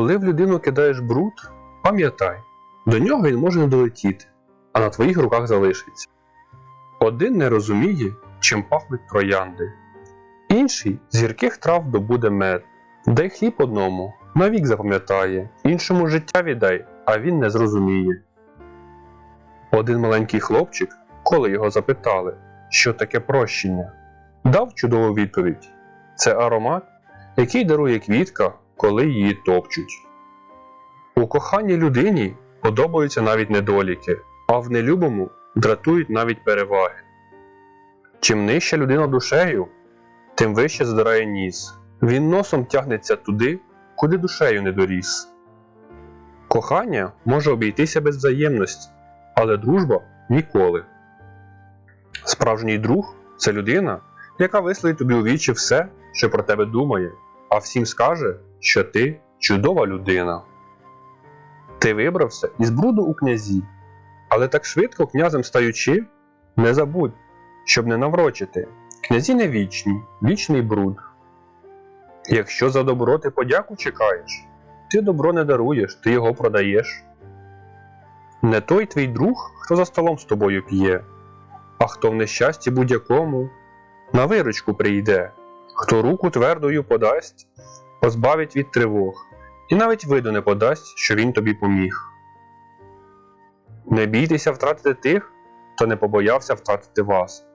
Коли в людину кидаєш бруд, пам'ятай, до нього він може не долетіти, а на твоїх руках залишиться. Один не розуміє, чим пахнуть троянди, інший з гірких трав добуде мед. Дай хліб одному, навік запам'ятає, іншому життя віддай, а він не зрозуміє. Один маленький хлопчик, коли його запитали, що таке прощення, дав чудову відповідь: це аромат, який дарує квітка, коли її топчуть. У коханій людині подобаються навіть недоліки, а в нелюбому дратують навіть переваги. Чим нижча людина душею, тим вище задирає ніс. Він носом тягнеться туди, куди душею не доріс. Кохання може обійтися без взаємності, але дружба ніколи. Справжній друг це людина, яка висловить тобі у вічі все, що про тебе думає, а всім скаже, що ти чудова людина. Ти вибрався із бруду у князі, але так швидко князем стаючи, не забудь, щоб не наврочити. Князі не вічні, вічний бруд. Якщо за добро ти подяку чекаєш, ти добро не даруєш, ти його продаєш. Не той твій друг, хто за столом з тобою п'є, а хто в нещасті будь-якому на виручку прийде, хто руку твердою подасть, позбавить від тривог, і навіть виду не подасть, що він тобі поміг. Не бійтеся втратити тих, хто не побоявся втратити вас.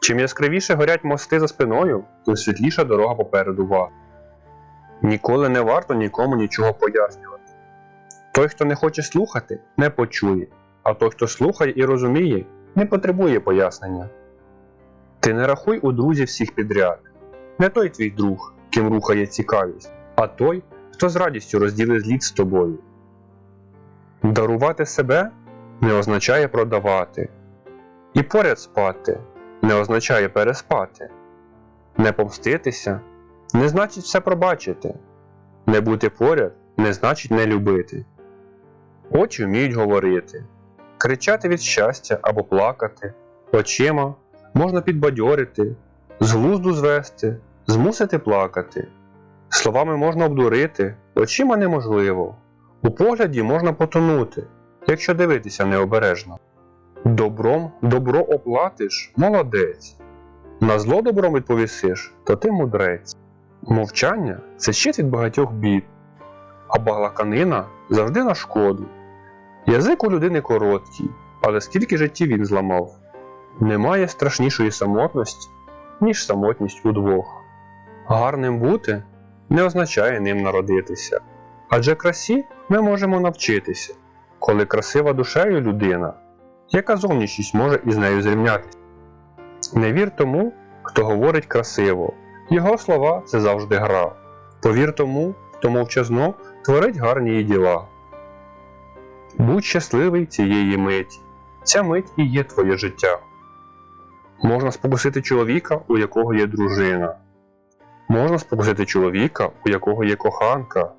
Чим яскравіше горять мости за спиною, тим світліша дорога попереду вас. Ніколи не варто нікому нічого пояснювати. Той, хто не хоче слухати, не почує, а той, хто слухає і розуміє, не потребує пояснення. Ти не рахуй у друзі всіх підряд. Не той твій друг, ким рухає цікавість, а той, хто з радістю розділить зліт з тобою. Дарувати себе не означає продавати, і поряд спати не означає переспати, не помститися не значить все пробачити, не бути поряд не значить не любити. Очі вміють говорити, кричати від щастя або плакати, очима можна підбадьорити, з глузду звести, змусити плакати. Словами можна обдурити, очима неможливо, у погляді можна потонути, якщо дивитися необережно. Добром добро оплатиш молодець. На зло добром відповісиш, то ти мудрець. Мовчання це щит від багатьох бід, а балаканина завжди на шкоду. Язик у людини короткий, але скільки життів він зламав. Немає страшнішої самотності, ніж самотність удвох. Гарним бути не означає ним народитися, адже красі ми можемо навчитися, коли красива душею людина, яка зовнішність може із нею зрівнятися. Не вір тому, хто говорить красиво. Його слова це завжди гра. Повір тому, хто мовчазно творить гарні діла. Будь щасливий цієї миті. Ця мить і є твоє життя. Можна спокусити чоловіка, у якого є дружина. Можна спокусити чоловіка, у якого є коханка.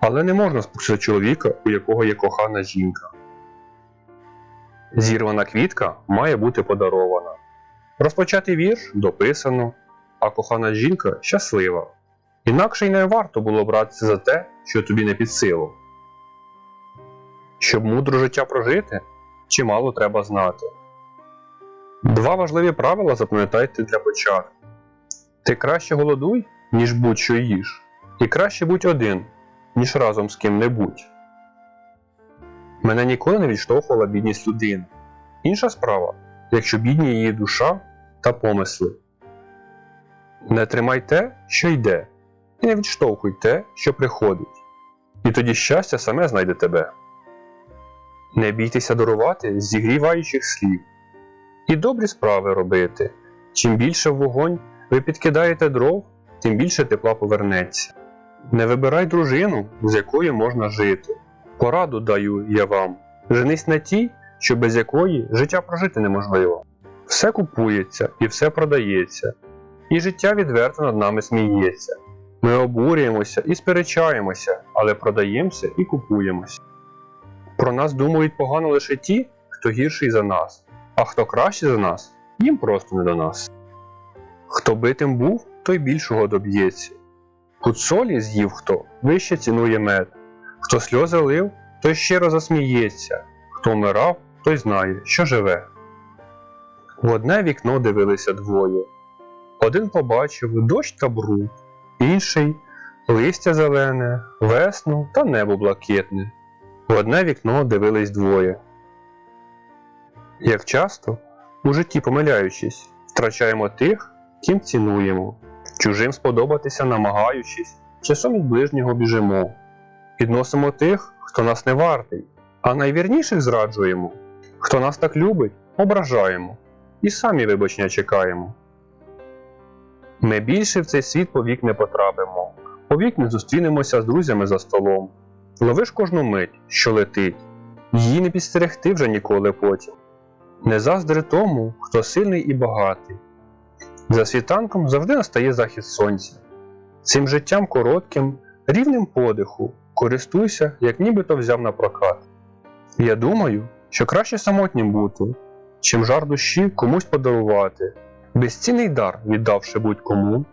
Але не можна спокусити чоловіка, у якого є кохана жінка. Зірвана квітка має бути подарована. Розпочати вірш дописано а кохана жінка щаслива. Інакше й не варто було братися за те, що тобі не під силу. Щоб мудро життя прожити, чимало треба знати. Два важливі правила запам'ятайте для початку. Ти краще голодуй, ніж будь-що їж, і краще будь один, ніж разом з ким-небудь. Мене ніколи не відштовхувала бідність людини. Інша справа, якщо бідні її душа та помисли. Не тримай те, що йде, і не відштовхуй те, що приходить, і тоді щастя саме знайде тебе. Не бійтеся дарувати зігріваючих слів, і добрі справи робити. Чим більше вогонь ви підкидаєте дров, тим більше тепла повернеться. Не вибирай дружину, з якою можна жити. Пораду даю я вам. Женись на тій, що без якої життя прожити неможливо. Все купується і все продається і життя відверто над нами сміється. Ми обурюємося і сперечаємося, але продаємося і купуємося. Про нас думають погано лише ті, хто гірший за нас, а хто кращий за нас, їм просто не до нас. Хто битим був, той більшого доб'ється. Пуд солі з'їв хто, вище цінує мед. Хто сльози лив, той щиро засміється, хто вмирав, той знає, що живе. В одне вікно дивилися двоє. Один побачив дощ та бруд, інший листя зелене, весну та небо блакитне. В одне вікно дивились двоє. Як часто, у житті помиляючись, втрачаємо тих, ким цінуємо, чужим сподобатися намагаючись, часом від ближнього біжимо, підносимо тих, хто нас не вартий, а найвірніших зраджуємо, хто нас так любить, ображаємо, і самі вибачення чекаємо. Ми більше в цей світ повік не потрапимо, повік не зустрінемося з друзями за столом. Ловиш кожну мить, що летить, її не підстерегти вже ніколи потім. Не заздри тому, хто сильний і багатий. За світанком завжди настає захід сонця. Цим життям коротким, рівнем подиху, користуйся, як нібито взяв на прокат. Я думаю, що краще самотнім бути, чим жар душі комусь подарувати. Безцінний дар, віддавши будь-кому,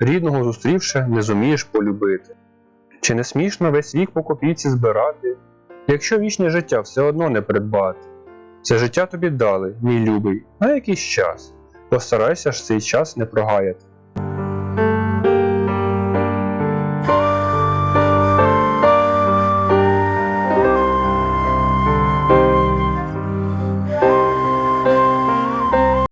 рідного зустрівши, не зумієш полюбити. Чи не смішно весь вік по копійці збирати, якщо вічне життя все одно не придбати? Це життя тобі дали, мій любий, на якийсь час. Постарайся ж цей час не прогаяти.